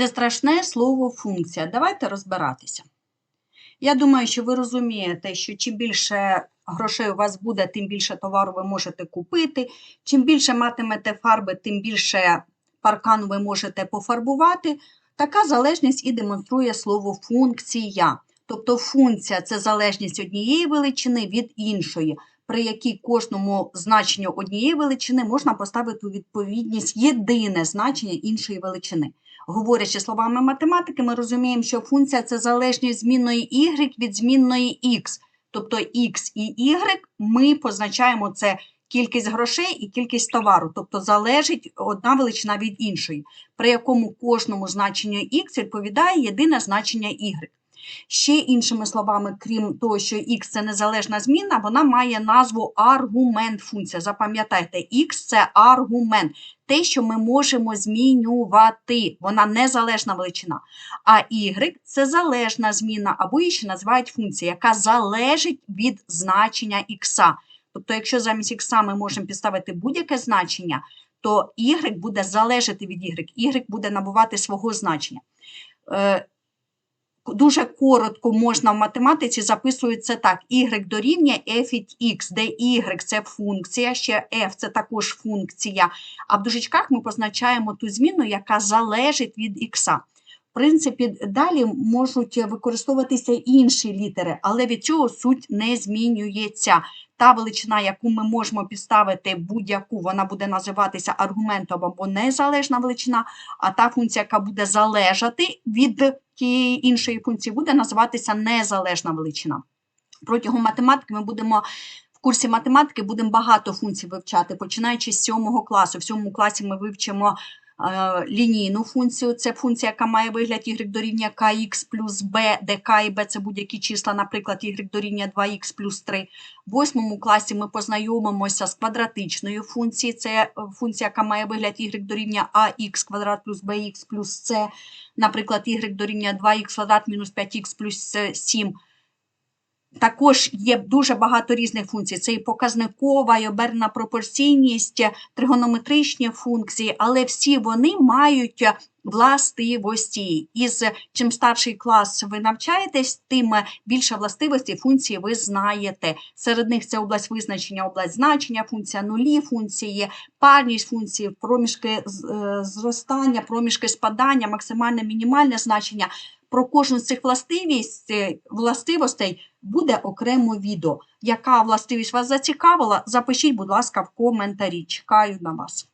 Це страшне слово функція. Давайте розбиратися. Я думаю, що ви розумієте, що чим більше грошей у вас буде, тим більше товару ви можете купити. Чим більше матимете фарби, тим більше паркану ви можете пофарбувати. Така залежність і демонструє слово функція. Тобто функція це залежність однієї величини від іншої, при якій кожному значенню однієї величини можна поставити у відповідність єдине значення іншої величини. Говорячи словами математики, ми розуміємо, що функція це залежність змінної y від змінної x. Тобто x і y ми позначаємо це кількість грошей і кількість товару, тобто залежить одна величина від іншої, при якому кожному значенню x відповідає єдине значення y. Ще іншими словами, крім того, що x це незалежна зміна, вона має назву аргумент функція. Запам'ятайте, x це аргумент, те, що ми можемо змінювати, вона незалежна величина. А y це залежна зміна, або її ще називають функція, яка залежить від значення x. Тобто, якщо замість x ми можемо підставити будь-яке значення, то y буде залежати від y, y буде набувати свого значення. Дуже коротко можна в математиці записується так: y дорівнює f від x, де y це функція, ще f це також функція. А в дужечках ми позначаємо ту зміну, яка залежить від x. В принципі, далі можуть використовуватися інші літери, але від цього суть не змінюється. Та величина, яку ми можемо підставити будь-яку, вона буде називатися аргументом або незалежна величина, а та функція, яка буде залежати від тієї іншої функції, буде називатися незалежна величина. Протягом математики ми будемо. В курсі математики будемо багато функцій вивчати, починаючи з сьомого класу. В сьомому класі ми вивчимо лінійну функцію. Це функція, яка має вигляд y дорівнює kx плюс b, де k і b це будь-які числа, наприклад, y дорівнює 2х плюс 3. В 8 класі ми познайомимося з квадратичною функцією. Це е, функція, яка має вигляд y дорівнює ax квадрат плюс bx плюс c. Наприклад, y дорівнює 2х квадрат мінус 5х плюс 7. Також є дуже багато різних функцій. Це і показникова, і обернена пропорційність, тригонометричні функції, але всі вони мають властивості. І з чим старший клас ви навчаєтесь, тим більше властивості функції ви знаєте. Серед них це область визначення, область значення, функція нулі, функції, парність функції, проміжки е, зростання, проміжки спадання, максимальне, мінімальне значення. Про кожну з цих властивостей, властивостей буде окремо відео. Яка властивість вас зацікавила? Запишіть, будь ласка, в коментарі. Чекаю на вас.